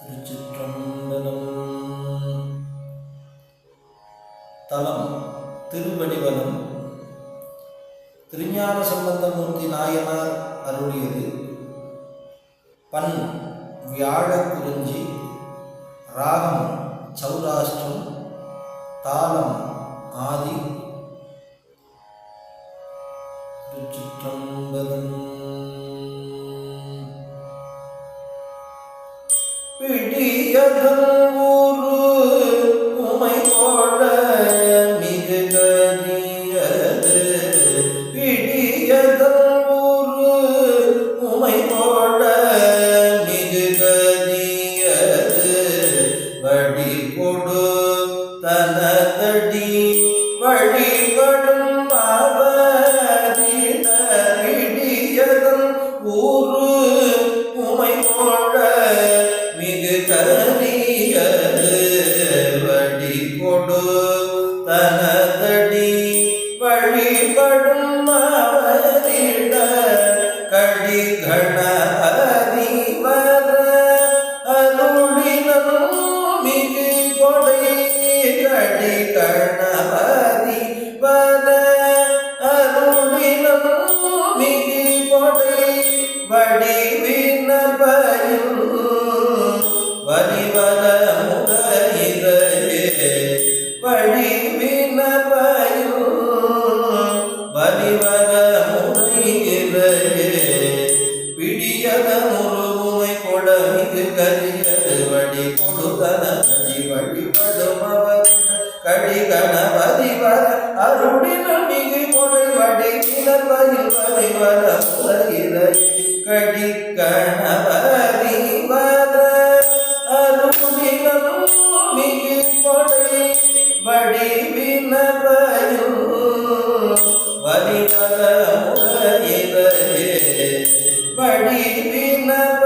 திருச்சிற்றம்பலம். தலம் திருவடிவனம் திருஞான சம்பந்தமூர்த்தி நாயனார் அருளியது. பண் வியாழக்குறிஞ்சி ராகம் சௌராஷ்டிரம். தாளம் ஆதி. வழிபடும் அவதிட பிடியதன் ஊரு கரியது வடி கொடு தனதடி வழிபடும் அவரிட கடி கண அறிவர அருளினம் மிகு கொடை கடி கணபதி வர அருளினம் மிகு கொடை வடிவினபயும் கனிக்கு கரியது வழி கொடுத்தன நதி வழிபடும் கடிகணபதி வர அருளினுள் மிகு கொடை வடை நிலப்பயில் பரிவர உலகிலே கடி கணபதி வர அருளினுள் மிகு கொடை வடி வினபயும் வரிவர உலகிலே வடி வினப